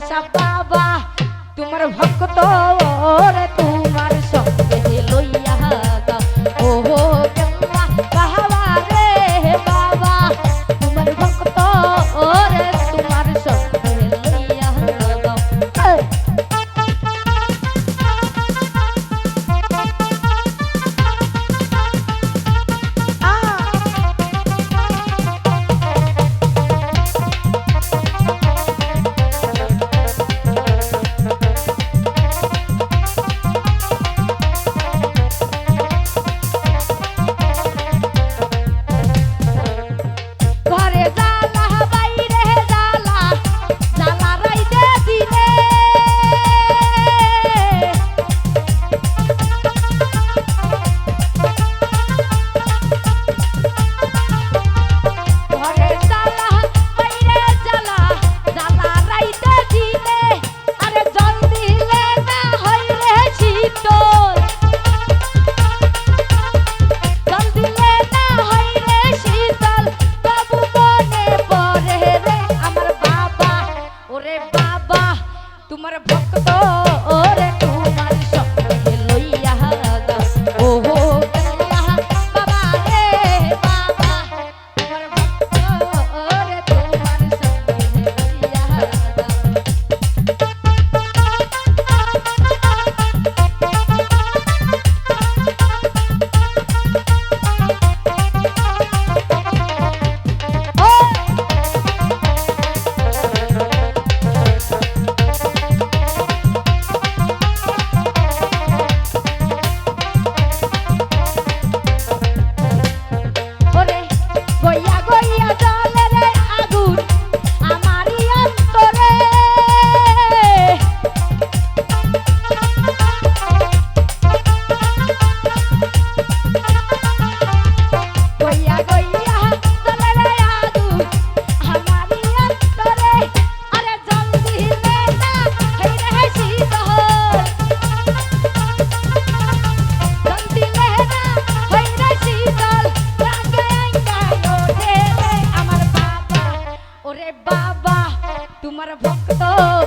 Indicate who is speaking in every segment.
Speaker 1: আশা পাবা তোমার ভক্ত ওরে তোমার ভক্ত।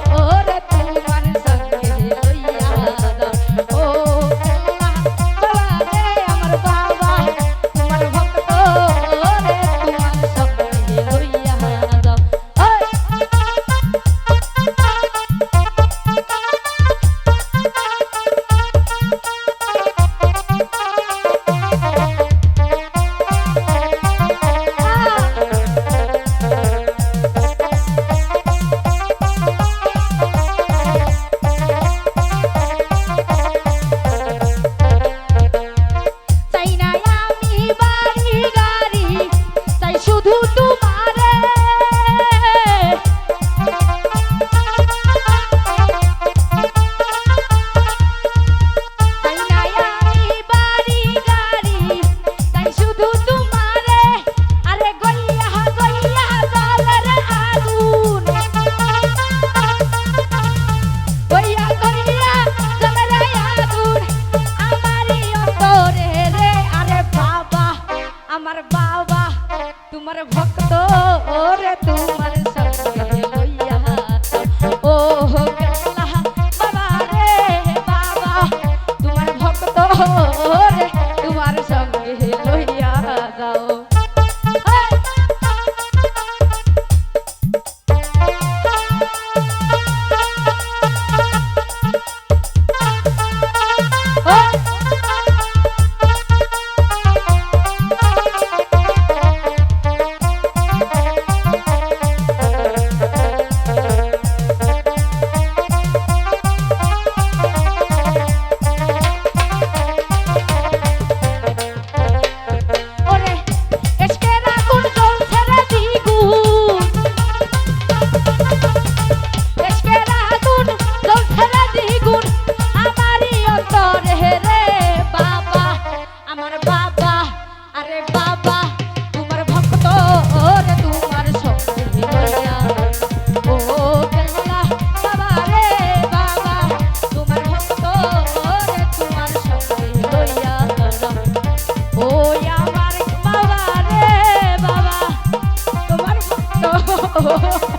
Speaker 1: ভক্ত ওরে তোমার সঙ্গে হইয়া ও Oh,